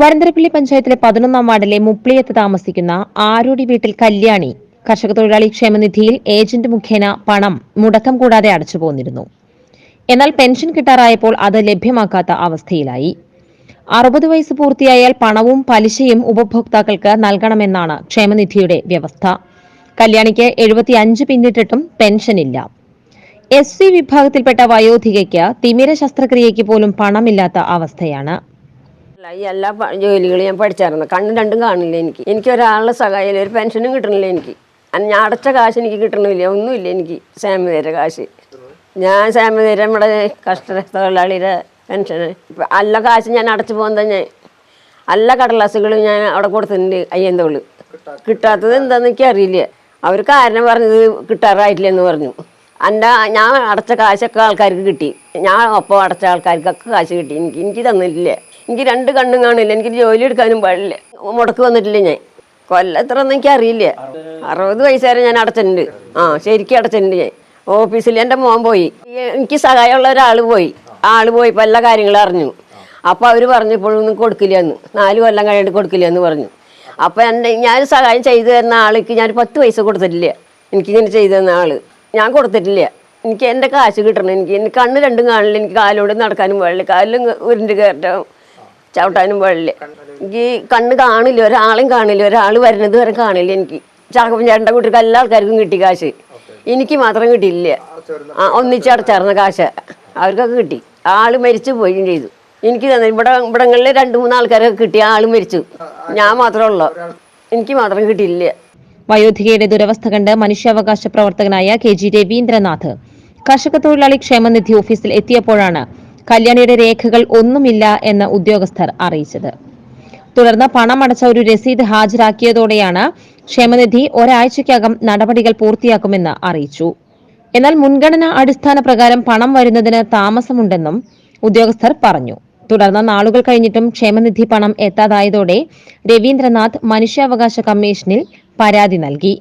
വരന്തരപ്പള്ളി പഞ്ചായത്തിലെ പതിനൊന്നാം വാർഡിലെ മുപ്ലിയത്ത് താമസിക്കുന്ന ആരോടി വീട്ടിൽ കല്യാണി കർഷക തൊഴിലാളി ക്ഷേമനിധിയിൽ ഏജന്റ് മുഖേന പണം മുടക്കം കൂടാതെ അടച്ചു പോന്നിരുന്നു. എന്നാൽ പെൻഷൻ കിട്ടാറായപ്പോൾ അത് ലഭ്യമാക്കാത്ത അവസ്ഥയിലായി. അറുപത് വയസ്സ് പൂർത്തിയായാൽ പണവും പലിശയും ഉപഭോക്താക്കൾക്ക് നൽകണമെന്നാണ് ക്ഷേമനിധിയുടെ വ്യവസ്ഥ. കല്യാണിക്ക് എഴുപത്തി അഞ്ച് പിന്നിട്ടിട്ടും പെൻഷനില്ല. എസ് സി വിഭാഗത്തിൽപ്പെട്ട വയോധികയ്ക്ക് തിമിര ശസ്ത്രക്രിയയ്ക്ക് പോലും പണമില്ലാത്ത അവസ്ഥയാണ്. ഈ എല്ലാ ജോലികളും ഞാൻ പഠിച്ചായിരുന്നു. കണ്ണും രണ്ടും കാണില്ല എനിക്ക്. എനിക്ക് ഒരാളുടെ സഹായം ഒരു പെൻഷനും കിട്ടണില്ല എനിക്ക്. ഞാൻ അടച്ച കാശ് എനിക്ക് കിട്ടണില്ല. ഒന്നുമില്ല എനിക്ക് സാമതേര കാശ്. ഞാൻ സാമതേര നമ്മുടെ കഷ്ട തൊഴിലാളിയുടെ പെൻഷന്. ഇപ്പം എല്ലാ കാശ് ഞാൻ അടച്ചു പോകുന്നത് ഞാൻ എല്ലാ കടലാസുകളും ഞാൻ അവിടെ കൊടുത്തിട്ടുണ്ട് അയ്യന്തോൾ. കിട്ടാത്തത് എന്താണെന്ന് എനിക്ക് അറിയില്ല. അവർ കാരണം പറഞ്ഞത് കിട്ടാറായിട്ടില്ല എന്ന് പറഞ്ഞു. എന്റെ ഞാൻ അടച്ച കാശൊക്കെ ആൾക്കാർക്ക് കിട്ടി. ഞാൻ ഒപ്പം അടച്ച ആൾക്കാർക്കൊക്കെ കാശ് കിട്ടി. എനിക്ക് എനിക്ക് തന്നിട്ടില്ല. എനിക്ക് രണ്ട് കണ്ണും കാണില്ല. എനിക്ക് ജോലി എടുക്കാനും പാടില്ല. മുടക്ക് വന്നിട്ടില്ല ഞാൻ? കൊല്ലം എത്ര ഒന്നും എനിക്ക് അറിയില്ല. അറുപത് വയസ്സ് ഞാൻ അടച്ചിട്ടുണ്ട്. ആ ശരിക്കും അടച്ചിട്ടുണ്ട് ഞാൻ. ഓഫീസിൽ എന്റെ മോൻ പോയി. എനിക്ക് സഹായമുള്ള ഒരാൾ പോയി. ആൾ പോയപ്പോൾ എല്ലാ കാര്യങ്ങളും അറിഞ്ഞു. അപ്പോൾ അവർ പറഞ്ഞു ഇപ്പോഴൊന്നും കൊടുക്കില്ല എന്ന്. നാല് കൊല്ലം കഴിഞ്ഞിട്ട് കൊടുക്കില്ല എന്ന് പറഞ്ഞു. അപ്പോൾ എന്റെ ഞാൻ സഹായം ചെയ്തു തരുന്ന ആൾക്ക് ഞാൻ പത്ത് പൈസ കൊടുത്തിട്ടില്ല. എനിക്കിങ്ങനെ ചെയ്തു തന്ന ആൾ ഞാൻ കൊടുത്തിട്ടില്ല. എനിക്ക് എന്റെ കാശ് കിട്ടണം. എനിക്ക് എനിക്ക് കണ്ണ് രണ്ടും കാണില്ല. എനിക്ക് കാലോട് നടക്കാനും പാടില്ല. കാലിലും ഉരുണ്ട് കയറ്റാൻ ചവിട്ടാനും പാടില്ല. എനിക്ക് കണ്ണ് കാണില്ല ഒരാളും കാണില്ല ഒരാൾ വരുന്നത് വരെ കാണില്ല എനിക്ക്. ചാക്കപ്പൻ ചേട്ടന്റെ കൂട്ടർക്ക് എല്ലാ ആൾക്കാർക്കും കിട്ടി കാശ്. എനിക്ക് മാത്രം കിട്ടിയില്ല. ആ ഒന്നിച്ചടച്ചാർന്ന കാശ് അവർക്കൊക്കെ കിട്ടി. ആൾ മരിച്ചു പോവുകയും ചെയ്തു. എനിക്ക് ഇവിടെ ഇവിടങ്ങളിൽ രണ്ട് മൂന്ന് ആൾക്കാരൊക്കെ കിട്ടി ആൾ മരിച്ചു. ഞാൻ മാത്രമേ ഉള്ളൂ. എനിക്ക് മാത്രം കിട്ടിയില്ല. വയോധികയുടെ ദുരവസ്ഥ കണ്ട് മനുഷ്യാവകാശ പ്രവർത്തകനായ കെ ജി രവീന്ദ്രനാഥ്. കർഷക തൊഴിലാളി ക്ഷേമനിധി ഓഫീസിൽ എത്തിയപ്പോഴാണ് കല്യാണിയുടെ രേഖകൾ ഒന്നുമില്ല എന്ന് ഉദ്യോഗസ്ഥർ അറിയിച്ചത്. തുടർന്ന് പണമടച്ച ഒരു രസീത് ഹാജരാക്കിയതോടെയാണ് ക്ഷേമനിധി ഒരാഴ്ചയ്ക്കകം നടപടികൾ പൂർത്തിയാക്കുമെന്ന് അറിയിച്ചു. എന്നാൽ മുൻഗണനാ അടിസ്ഥാന പ്രകാരം പണം വരുന്നതിന് താമസമുണ്ടെന്നും ഉദ്യോഗസ്ഥർ പറഞ്ഞു. തുടർന്ന് നാളുകൾ കഴിഞ്ഞിട്ടും ക്ഷേമനിധി പണം എത്താതായതോടെ രവീന്ദ്രനാഥ് മനുഷ്യാവകാശ കമ്മീഷനിൽ പരാതി നൽകി.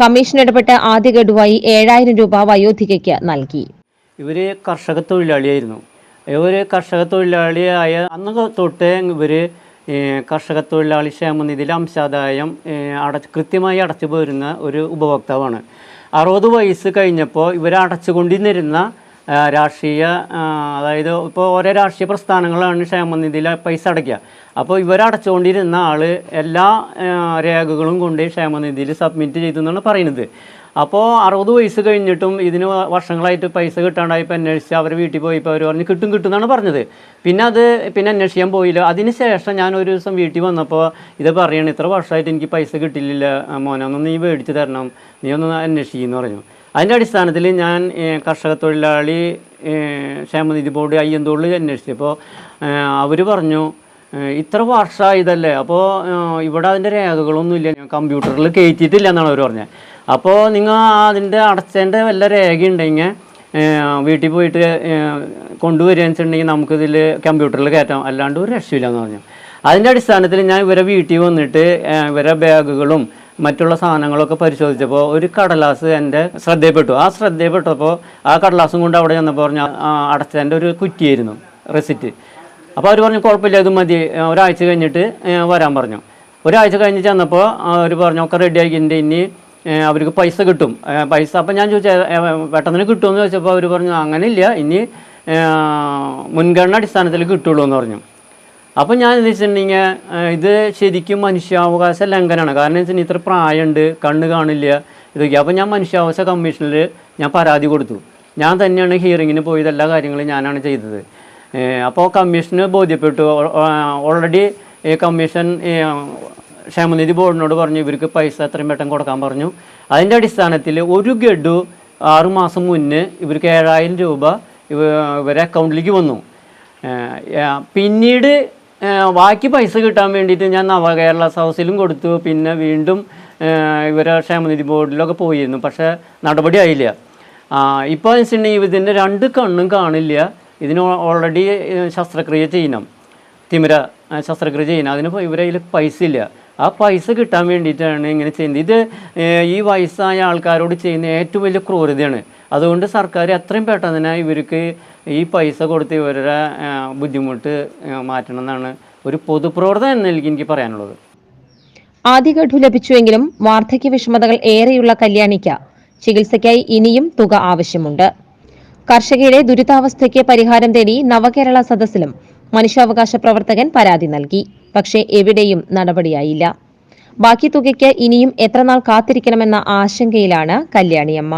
കമ്മീഷൻ ഇടപെട്ട് ആദ്യ ഗഡുവായി ഏഴായിരം രൂപ വയോധികയ്ക്ക് നൽകി. ഇവർ കർഷക തൊഴിലാളിയായിരുന്നു. ഇവർ കർഷക തൊഴിലാളിയായ അന്ന് തൊട്ടേ ഇവർ കർഷക തൊഴിലാളി ക്ഷേമനിധിയിൽ അംശാദായം അടച്ച് കൃത്യമായി അടച്ചു പോരുന്ന ഒരു ഉപഭോക്താവാണ്. അറുപത് വയസ്സ് കഴിഞ്ഞപ്പോൾ ഇവർ അടച്ചുകൊണ്ടിരുന്ന രാഷ്ട്രീയ അതായത് ഇപ്പോൾ ഓരോ രാഷ്ട്രീയ പ്രസ്ഥാനങ്ങളാണ് ക്ഷേമനിധിയിൽ പൈസ അടയ്ക്കുക അപ്പോൾ ഇവരടച്ചുകൊണ്ടിരുന്ന ആൾ എല്ലാ രേഖകളും കൊണ്ട് ക്ഷേമനിധിയിൽ സബ്മിറ്റ് ചെയ്തു എന്നാണ് പറയുന്നത്. അപ്പോൾ അറുപത് വയസ്സ് കഴിഞ്ഞിട്ടും ഇതിന് വർഷങ്ങളായിട്ട് പൈസ കിട്ടാണ്ടായപ്പോൾ അന്വേഷിച്ച് അവർ വീട്ടിൽ പോയപ്പോൾ അവർ പറഞ്ഞ് കിട്ടും കിട്ടും എന്നാണ് പറഞ്ഞത്. പിന്നെ അത് പിന്നെ അന്വേഷിക്കാൻ പോയില്ല. അതിന് ശേഷം ഞാൻ ഒരു ദിവസം വീട്ടിൽ വന്നപ്പോൾ ഇത് പറയണം ഇത്ര വർഷമായിട്ട് എനിക്ക് പൈസ കിട്ടില്ല മോനെ ഒന്ന് നീ മേടിച്ച് തരണം. നീ ഒന്ന് അന്വേഷിക്കുന്നു പറഞ്ഞു. അതിന്റെ അടിസ്ഥാനത്തിൽ ഞാൻ കർഷക തൊഴിലാളി ക്ഷേമനിധി ബോർഡ് അയ്യന്തോളിൽ അന്വേഷിച്ചപ്പോൾ അവർ പറഞ്ഞു ഇത്ര വർഷമായതല്ലേ? അപ്പോൾ ഇവിടെ അതിന്റെ രേഖകളൊന്നുമില്ല. ഞാൻ കമ്പ്യൂട്ടറിൽ കയറ്റിയിട്ടില്ല എന്നാണ് അവർ പറഞ്ഞത്. അപ്പോൾ നിങ്ങൾ അതിന്റെ അടച്ചതിന്റെ വല്ല രേഖയുണ്ടെങ്കിൽ വീട്ടിൽ പോയിട്ട് കൊണ്ടുവരികയെന്ന് വെച്ചിട്ടുണ്ടെങ്കിൽ നമുക്കിതിൽ കമ്പ്യൂട്ടറിൽ കയറ്റാം. അല്ലാണ്ട് ഒരു രക്ഷയില്ല എന്ന് പറഞ്ഞു. അതിന്റെ അടിസ്ഥാനത്തിൽ ഞാൻ ഇവരെ വീട്ടിൽ വന്നിട്ട് ഇവരെ ബാഗുകളും മറ്റുള്ള സാധനങ്ങളൊക്കെ പരിശോധിച്ചപ്പോൾ ഒരു കടലാസ് എന്റെ ശ്രദ്ധയിൽപ്പെട്ടു. ആ ശ്രദ്ധയിൽപ്പെട്ടപ്പോൾ ആ കടലാസും കൊണ്ട് അവിടെ ചെന്നപ്പോൾ പറഞ്ഞു അടച്ചതിന്റെ ഒരു കുറ്റിയായിരുന്നു റെസിറ്റ്. അപ്പോൾ അവർ പറഞ്ഞു കുഴപ്പമില്ല ഇത് മതി. ഒരാഴ്ച കഴിഞ്ഞിട്ട് വരാൻ പറഞ്ഞു. ഒരാഴ്ച കഴിഞ്ഞ് ചെന്നപ്പോൾ അവർ പറഞ്ഞു ഒക്കെ റെഡി ആക്കിയിട്ട് ഇനി അവർക്ക് പൈസ കിട്ടും. പൈസ അപ്പം ഞാൻ ചോദിച്ചത് പെട്ടെന്ന് കിട്ടുമെന്ന് ചോദിച്ചപ്പോൾ അവർ പറഞ്ഞു അങ്ങനെ ഇല്ല ഇനി മുൻഗണന അടിസ്ഥാനത്തിൽ കിട്ടുള്ളൂ എന്ന് പറഞ്ഞു. അപ്പം ഞാൻ എന്ന് വെച്ചിട്ടുണ്ടെങ്കിൽ ഇത് ശരിക്കും മനുഷ്യാവകാശ ലംഘനമാണ്. കാരണം വെച്ചാൽ ഇത്ര പ്രായമുണ്ട് കണ്ണ് കാണില്ല ഇതൊക്കെ. അപ്പം ഞാൻ മനുഷ്യാവകാശ കമ്മീഷനിൽ ഞാൻ പരാതി കൊടുത്തു. ഞാൻ തന്നെയാണ് ഹിയറിങ്ങിന് പോയത് എല്ലാ കാര്യങ്ങളും ഞാനാണ് ചെയ്തത്. അപ്പോൾ കമ്മീഷന് ബോധ്യപ്പെട്ടു. ഓൾറെഡി കമ്മീഷൻ ക്ഷേമനിധി ബോർഡിനോട് പറഞ്ഞു ഇവർക്ക് പൈസ എത്രയും പെട്ടെന്ന് കൊടുക്കാൻ പറഞ്ഞു. അതിന്റെ അടിസ്ഥാനത്തിൽ ഒരു ഗഡു ആറുമാസം മുന്നേ ഇവർക്ക് ഏഴായിരം രൂപ ഇവ ഇവരെ അക്കൗണ്ടിലേക്ക് വന്നു. പിന്നീട് ബാക്കി പൈസ കിട്ടാൻ വേണ്ടിയിട്ട് ഞാൻ നവകേരള ഹൗസിലും കൊടുത്തു. പിന്നെ വീണ്ടും ഇവരെ ക്ഷേമനിധി ബോർഡിലൊക്കെ പോയിരുന്നു പക്ഷേ നടപടി ആയില്ല. ഇപ്പോൾ വെച്ചിട്ടുണ്ടെങ്കിൽ ഇതിന്റെ രണ്ട് കണ്ണും കാണില്ല. ഇതിന് ഓൾറെഡി ശസ്ത്രക്രിയ ചെയ്യണം. തിമിര ശസ്ത്രക്രിയ ചെയ്യണം. അതിന് ഇവരതിൽ ഇവരെ പൈസ ഇല്ല. ആ പൈസ കിട്ടാൻ വേണ്ടിയിട്ടാണ് ഇങ്ങനെ ചെയ്യുന്നത്. ഇത് ഈ വയസ്സായ ആൾക്കാരോട് ചെയ്യുന്ന ഏറ്റവും വലിയ ക്രൂരതയാണ്. അതുകൊണ്ട് സർക്കാർ എത്രയും പെട്ടെന്ന് തന്നെ ഇവർക്ക് ഈ പൈസ കൊടുത്ത് ഇവരുടെ ബുദ്ധിമുട്ട് മാറ്റണം എന്നാണ് ഒരു പൊതുപ്രവർത്തനം എന്ന നിലയ്ക്ക് എനിക്ക് പറയാനുള്ളത്. ആദ്യ ഗഡു ലഭിച്ചുവെങ്കിലും വാർദ്ധക്യ വിഷമതകൾ ഏറെയുള്ള കല്യാണിക്ക് ചികിത്സയ്ക്കായി ഇനിയും തുക ആവശ്യമുണ്ട്. കർഷകരുടെ ദുരിതാവസ്ഥയ്ക്ക് പരിഹാരം തേടി നവകേരള സദസ്സിലും മനുഷ്യാവകാശ പ്രവർത്തകൻ പരാതി നൽകി. പക്ഷേ എവിടെയും നടപടിയായില്ല. ബാക്കി തുകയ്ക്ക് ഇനിയും എത്രനാൾ കാത്തിരിക്കണമെന്ന ആശങ്കയിലാണ് കല്യാണിയമ്മ.